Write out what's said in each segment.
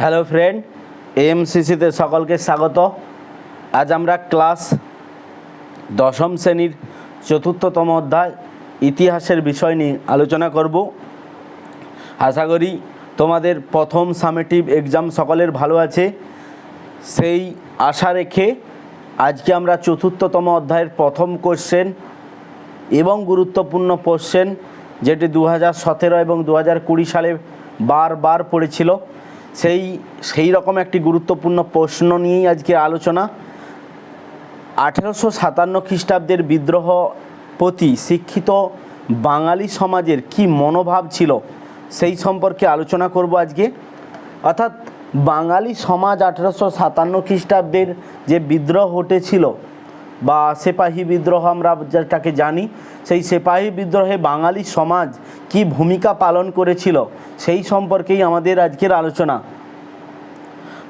Hello friend এএমসিসিতে সকলকে স্বাগত। আজ আমরা ক্লাস দশম শ্রেণির চতুর্থতম অধ্যায় ইতিহাসের বিষয় নিয়ে আলোচনা করব। আশা করি তোমাদের প্রথম সামেটিভ এক্সাম সকলের ভালো আছে। সেই আশা রেখে আজকে আমরা চতুর্থতম অধ্যায়ের প্রথম কোশ্চেন এবং গুরুত্বপূর্ণ কোশ্চেন যেটি দু হাজার সতেরো এবং দু হাজার কুড়ি সালে বারবার পড়েছিল। সেই সেই রকম একটি গুরুত্বপূর্ণ প্রশ্ন নিয়েই আজকে আলোচনা। আঠেরোশো সাতান্ন খ্রিস্টাব্দের বিদ্রোহ প্রতি শিক্ষিত বাঙালি সমাজের কি মনোভাব ছিল সেই সম্পর্কে আলোচনা করব আজকে। অর্থাৎ বাঙালি সমাজ আঠেরোশো সাতান্ন খ্রিস্টাব্দের যে বিদ্রোহ ঘটেছিল বা সেপাহী বিদ্রোহ আমরা যেটাকে জানি, সেই সেপাহী বিদ্রোহে বাঙালি সমাজ কি ভূমিকা পালন করেছিল, সেই সম্পর্কেই আমাদের আজকের আলোচনা।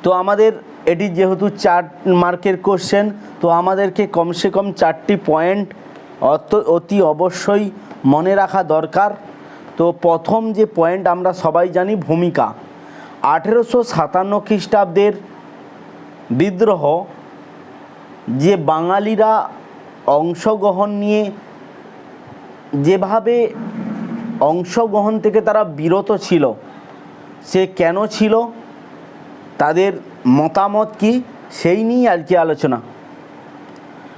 তো আমাদের এটি যেহেতু চার মার্কের কোশ্চেন তো আমাদেরকে কমসে কম চারটি পয়েন্ট অত, অতি অবশ্যই মনে রাখা দরকার। তো প্রথম যে পয়েন্ট আমরা সবাই জানি ভূমিকা। আঠেরোশো সাতান্ন খ্রিস্টাব্দের বিদ্রোহ যে বাঙালিরা অংশগ্রহণ নিয়ে যেভাবে অংশগ্রহণ থেকে তারা বিরত ছিল, সে কেন ছিল? তাদের মতামত কি? সেই নিয়ে আজকে আলোচনা।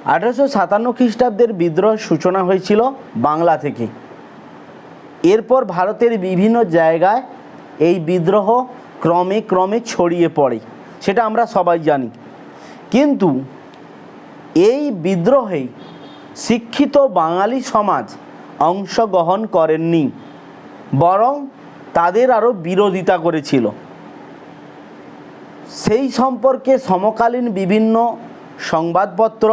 আঠারোশো সাতান্ন খ্রিস্টাব্দের বিদ্রোহ সূচনা হয়েছিল বাংলা থেকে। এরপর ভারতের বিভিন্ন জায়গায় এই বিদ্রোহ ক্রমে ক্রমে ছড়িয়ে পড়ে, সেটা আমরা সবাই জানি। কিন্তু এই বিদ্রোহে শিক্ষিত বাঙালি সমাজ অংশগ্রহণ করেননি, বরং তাদের আরও বিরোধিতা করেছিল। সেই সম্পর্কে সমকালীন বিভিন্ন সংবাদপত্র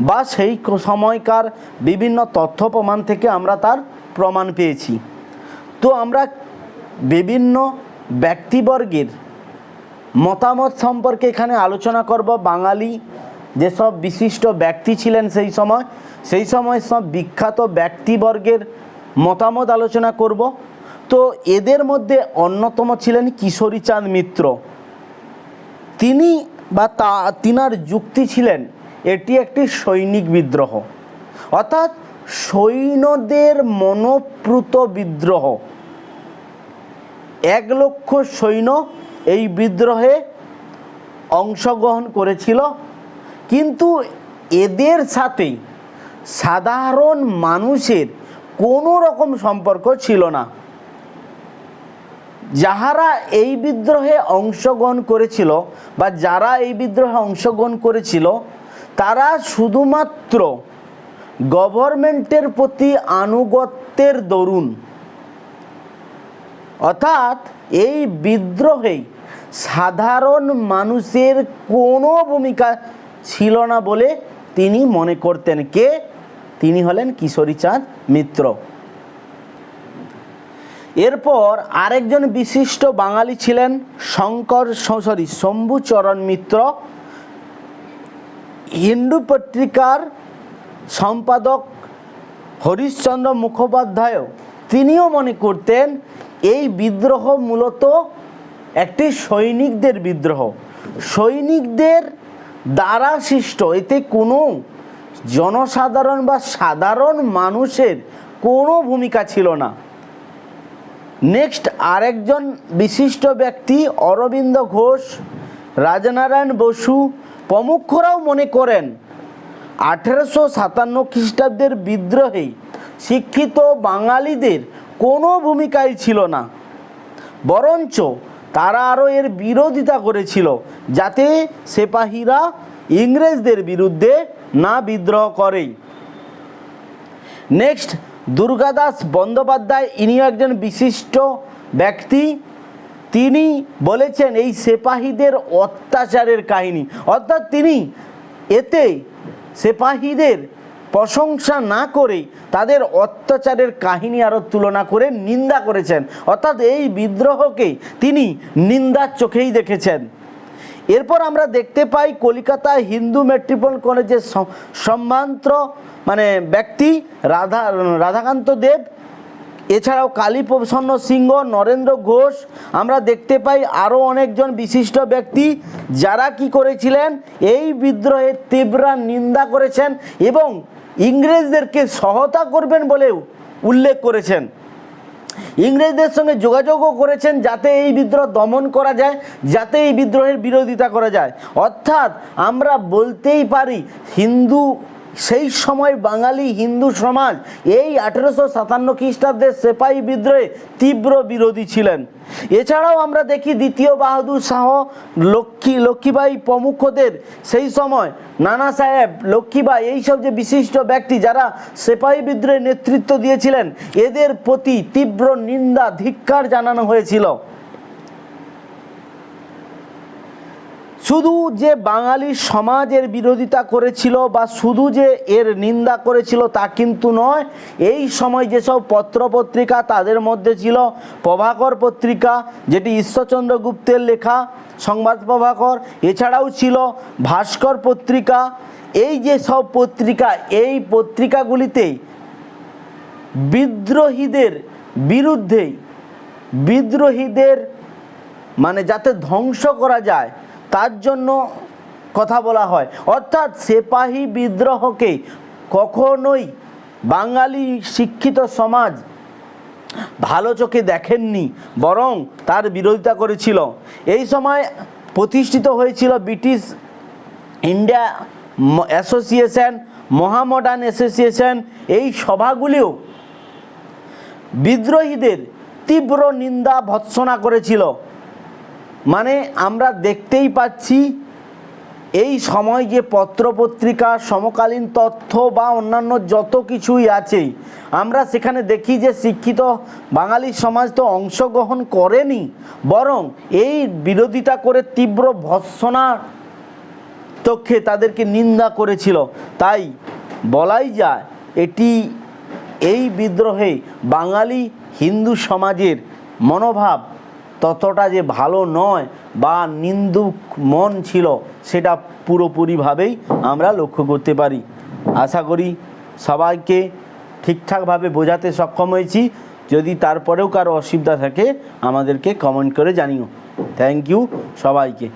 বা সেই সময়কার বিভিন্ন তথ্য প্রমাণ থেকে আমরা তার প্রমাণ পেয়েছি। তো আমরা বিভিন্ন ব্যক্তিবর্গের মতামত সম্পর্কে এখানে আলোচনা করব। বাঙালি যেসব বিশিষ্ট ব্যক্তি ছিলেন সেই সময় সেই সময় সব বিখ্যাত ব্যক্তিবর্গের মতামত আলোচনা করব। তো এদের মধ্যে অন্যতম ছিলেন কিশোরীচাঁদ মিত্র। তিনি বা তা, তিনার যুক্তি ছিলেন, এটি একটি সৈনিক বিদ্রোহ। অর্থাৎ সৈন্যদের মনোপ্রুত বিদ্রোহ। এক লক্ষ সৈন্য এই বিদ্রোহে অংশগ্রহণ করেছিল। কিন্তু এদের সাথে সাধারণ মানুষের কোনো রকম সম্পর্ক ছিল না। যাহারা এই বিদ্রোহে অংশগ্রহণ করেছিল বা যারা এই বিদ্রোহে অংশগ্রহণ করেছিল, তারা শুধুমাত্র গভর্নমেন্টের প্রতি আনুগত্যের দরুন। অর্থাৎ এই বিদ্রোহে সাধারণ মানুষের কোনো ভূমিকা ছিল না বলে তিনি মনে করতেন কে? তিনি হলেন কিশোরীচাঁদ মিত্র। এরপর আরেকজন বিশিষ্ট বাঙালি ছিলেন শঙ্কর সরি, শম্ভুচরণ মিত্র। হিন্দু পত্রিকার সম্পাদক হরিশ্চন্দ্র মুখোপাধ্যায় তিনিও মনে করতেন এই বিদ্রোহ মূলত একটি সৈনিকদের বিদ্রোহ। সৈনিকদের দ্বারা সৃষ্ট এতে কোনো জনসাধারণ বা সাধারণ মানুষের কোনো ভূমিকা ছিল না। নেক্সট, আরেকজন বিশিষ্ট ব্যক্তি অরবিন্দ ঘোষ, রাজনারায়ণ বসু প্রমুখরাও মনে করেন, আঠেরোশো সাতান্ন খ্রিস্টাব্দের বিদ্রোহে শিক্ষিত বাঙালিদের কোনো ভূমিকাই ছিল না, বরঞ্চ তারা আরও এর বিরোধিতা করেছিল। যাতে সেপাহীরা ইংরেজদের বিরুদ্ধে না বিদ্রোহ করে। নেক্সট, দুর্গাদাস বন্দ্যোপাধ্যায়, ইনিও একজন বিশিষ্ট ব্যক্তি। তিনি বলেছেন, এই সেপাহীদের অত্যাচারের কাহিনী। অর্থাৎ তিনি এতে সেপাহীদের প্রশংসা না করে তাদের অত্যাচারের কাহিনী আরও তুলনা করে নিন্দা করেছেন। অর্থাৎ এই বিদ্রোহকে তিনি নিন্দার চোখেই দেখেছেন। এরপর আমরা দেখতে পাই কলকাতা হিন্দু মেট্রিপল কলেজের সম্মান্ত মানে ব্যক্তি রাধা, রাধাকান্ত দেব। এছাড়াও কালীপ্রসন্ন সিংহ, নরেন্দ্র ঘোষ। আমরা দেখতে পাই আরও অনেকজন বিশিষ্ট ব্যক্তি যারা কি করেছিলেন, এই বিদ্রোহের তীব্র নিন্দা করেছেন এবং ইংরেজদেরকে সহতা করবেন বলেও উল্লেখ করেছেন। ইংরেজদের সঙ্গে যোগাযোগও করেছেন যাতে এই বিদ্রোহ দমন করা যায়, যাতে এই বিদ্রোহের বিরোধিতা করা যায়। অর্থাৎ আমরা বলতেই পারি, হিন্দু সেই সময় বাঙালি হিন্দু সমাজ এই আঠেরোশো সাতান্ন খ্রিস্টাব্দের সেপাই বিদ্রোহে তীব্র বিরোধী ছিলেন। এছাড়াও আমরা দেখি দ্বিতীয় বাহাদুর শাহ, লক্ষ্মী লক্ষ্মীবাই প্রমুখদের সেই সময় নানা সাহেব লক্ষ্মীবাই এইসব যে বিশিষ্ট ব্যক্তি যারা সেপাই বিদ্রোহে নেতৃত্ব দিয়েছিলেন, এদের প্রতি তীব্র নিন্দা, ধিক্কার জানানো হয়েছিল। শুধু যে বাঙালি সমাজের বিরোধিতা করেছিল বা শুধু যে এর নিন্দা করেছিল তা কিন্তু নয়, এই সময় যেসব পত্রপত্রিকা তাদের মধ্যে ছিল, প্রভাকর পত্রিকা, যেটি ঈশ্বরচন্দ্র গুপ্তের লেখা, সংবাদ প্রভাকর, এছাড়াও ছিল ভাস্কর পত্রিকা, এই যে সব পত্রিকা, এই পত্রিকাগুলিতে বিদ্রোহীদের বিরুদ্ধেই, বিদ্রোহীদের মানে যাতে ধ্বংস করা যায় তার জন্য কথা বলা হয়। অর্থাৎ সেপাহী বিদ্রোহকে কখনোই বাঙালি শিক্ষিত সমাজ ভালো চোখে দেখেননি, বরং তার বিরোধিতা করেছিল। এই সময় প্রতিষ্ঠিত হয়েছিল British India association, Mohammedan association. এই সভাগুলিও বিদ্রোহীদের তীব্র নিন্দা ভৎসনা করেছিল। মানে আমরা দেখতেই পাচ্ছি এই সময় যে পত্রপত্রিকা, সমকালীন তথ্য বা অন্যান্য যত কিছুই আছে, আমরা সেখানে দেখি যে শিক্ষিত বাঙালি সমাজ তো অংশগ্রহণ করেনি, বরং এই বিরোধিতা করে তীব্র ভৎসনা চক্ষে তাদেরকে নিন্দা করেছিল। তাই বলাই যায়, এটি এই বিদ্রোহে বাঙালি হিন্দু সমাজের মনোভাব ততটা যে ভালো নয় বা নিন্দুক মন ছিল, সেটা পুরোপুরিভাবেই আমরা লক্ষ্য করতে পারি। আশা করি সবাইকে ঠিকঠাকভাবে বোঝাতে সক্ষম হয়েছি। যদি তারপরেও কারও অসুবিধা থাকে, আমাদেরকে কমেন্ট করে জানিও। থ্যাংক ইউ সবাইকে।